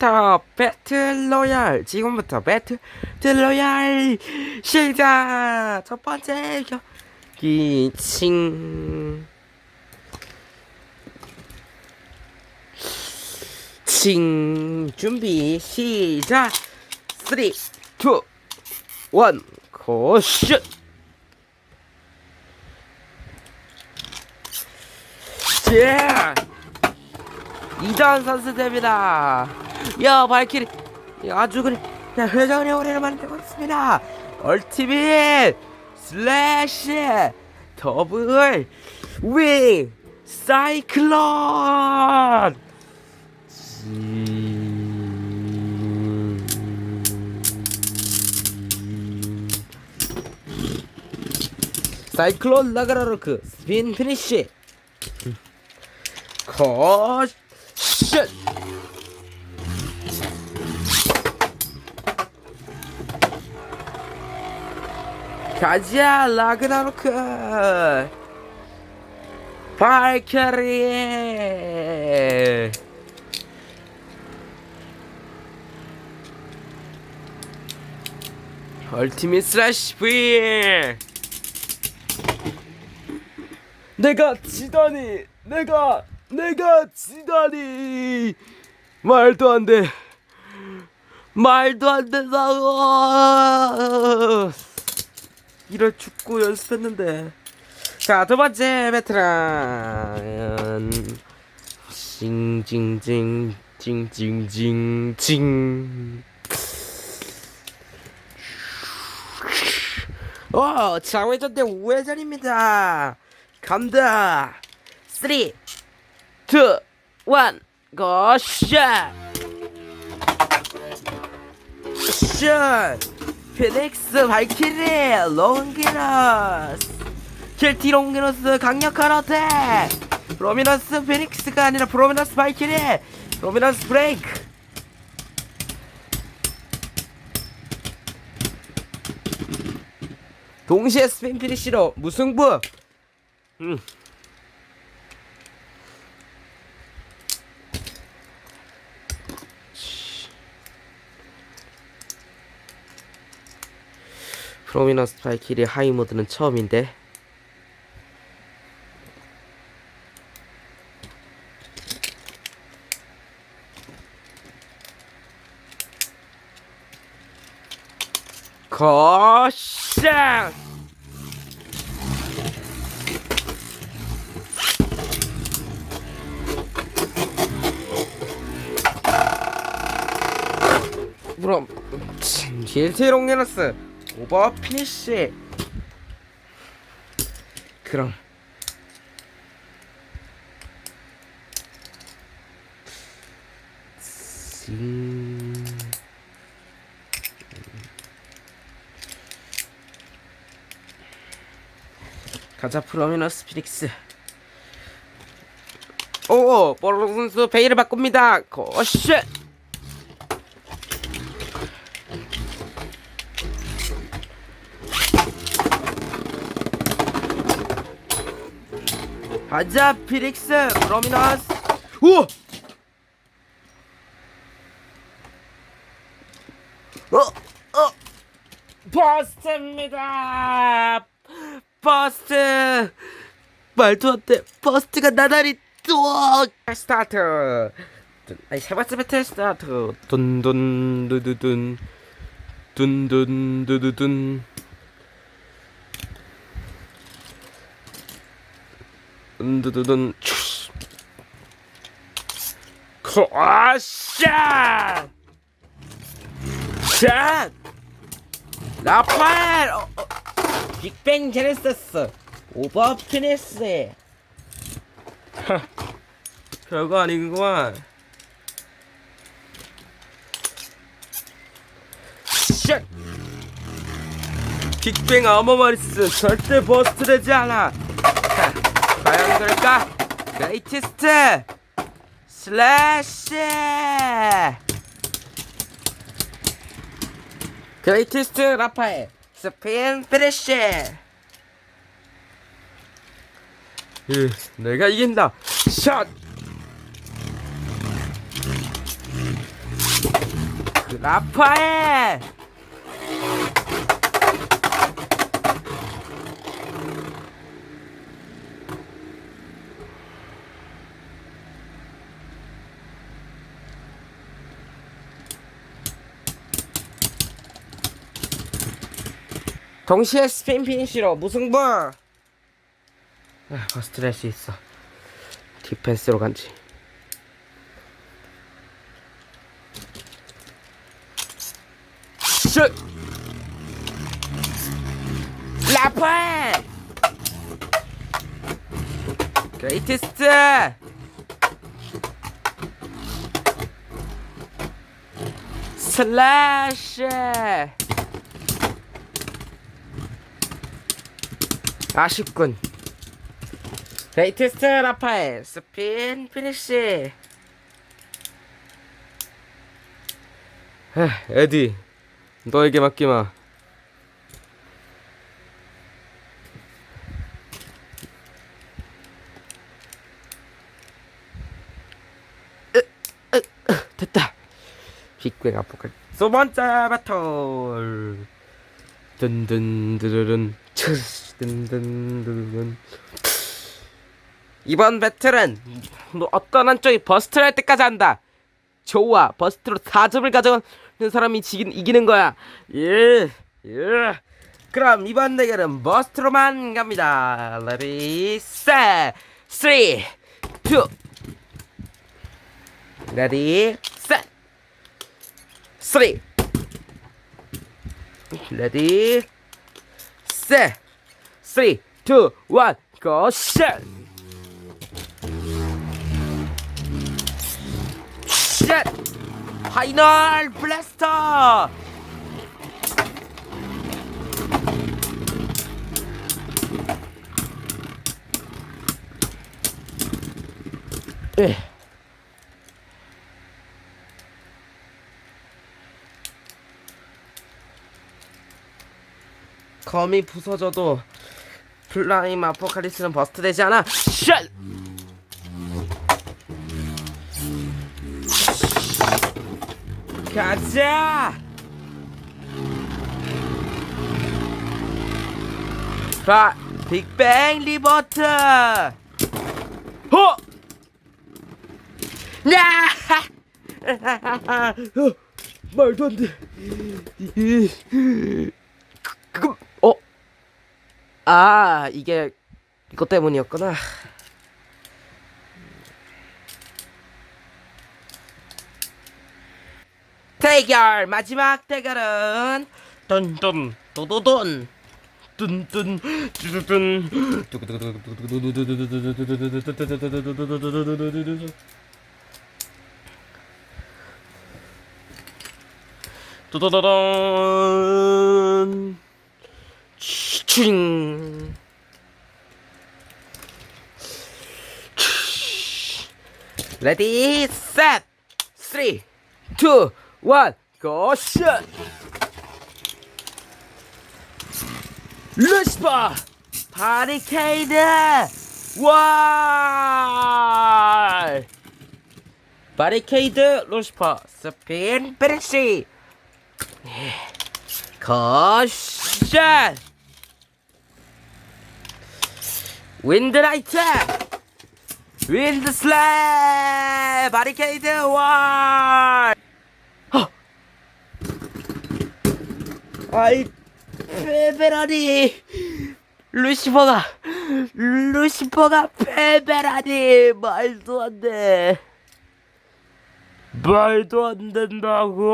지금부터 배틀 로얄. 지금부터 배틀 로얄. 시작! 첫 번째 경기 칭. 칭. 준비 시작! 3 2 1 고슛! 예! 이전 선수 됩니다. 야 발키리 야, 아주 야, 회전의 오래를 만들고 있습니다. 얼티밋 슬래시 더블 윙 사이클론 사이클론 라가라로크 스핀 피니쉬 컷 슛! 가자 라그나로크. 발키리. 얼티밋 슬래시 V 내가 지다니 내가 내가 지다니. 말도 안돼. 말도 안 된다고 이럴 축구 연습했는데. 자 두 번째 베테랑. 징징징 징징징징. 어 장외전 대 우회전입니다. 간다. 3 2 1 고샷. 샷 피닉스 발키리 롱기너스 킬티 롱기너스 강력한 어택. 로미너스 피닉스가 아니라 프로미너스 발키리 로미너스 브레이크 동시에 스핀 피니시로 무승부. 음. 프로미너스 발키리 하이 모드는 처음인데. 거샹! 그럼 길티 롱게너스 오버 피니쉬. 그럼. 징 가자 프로미너스 피닉스. 오 뽀로 선수 베일을 바꿉니다. 고쉣 가자 피닉스 프로미너스 우와 어, 어, 버스트입니다. 버스트. 돼. 버스트가 나다리 또 스타트. 아니 세 번째 배틀 스타트. 둔둔 두두둔. 둔둔 두두둔. 둔두두둔. 크아샤! 샷! 라파엘! 어, 어. 빅뱅 제네시스 오버 피니스 별거 아니구만 샷! 빅뱅 아머마리스 절대 버스트 되지 않아 레이티스트 슬래시 그레이티스트 라파엘 스핀 피니쉬 예, 내가 이긴다. 샷 라파엘 동시에 스핀 피니시로 무승부 아, 버스트를 할 수 있어. 디펜스로 간지. 슛! 라파엘! 그레이티스트! 슬래시 아쉽군. 그레이티스트 라파엘 스핀 피니시 에, 에디 너에게 맡기마. 됐다. 빅뱅 아포칼 두 번째 배틀. 든든 드르른 든든드르른 이번 배틀은 너 어떤 한쪽이 버스트를 할 때까지 한다. 좋아 버스트로 4점을 가져가는 사람이 지긴 이기는 거야. 예, 예. 그럼 이번 대결은 버스트로만 갑니다. 레디 셋 쓰리 투 레디 셋 쓰리 레디 셋 쓰리 투원 고샷 쉣 파이널 블래스터 에. 검이 부서져도 플라임 아포칼리스는 버스트 되지 않아 쉣 가자! 자, 빅뱅 리버트! 호! 야! 어, 말도 안 돼. 그, 그, 어? 아, 이게 이것 때문이었구나. 대결 마지막 대결은 뚠뚠 도도돈. 뚠뚠 뚜두둔 도도도돈 칭 레디 셋 쓰리 투, 원, 고, 슛! 루시퍼! 바리케이드! 와! 바리케이드, 루시퍼, 스핀, 베르시! 고, 슛! 윈드라이트! 윈드 슬랩! 바리케이드, 와! 아이 페베라니 루시퍼가 루시퍼가 페베라니 말도 안돼 말도 안 된다고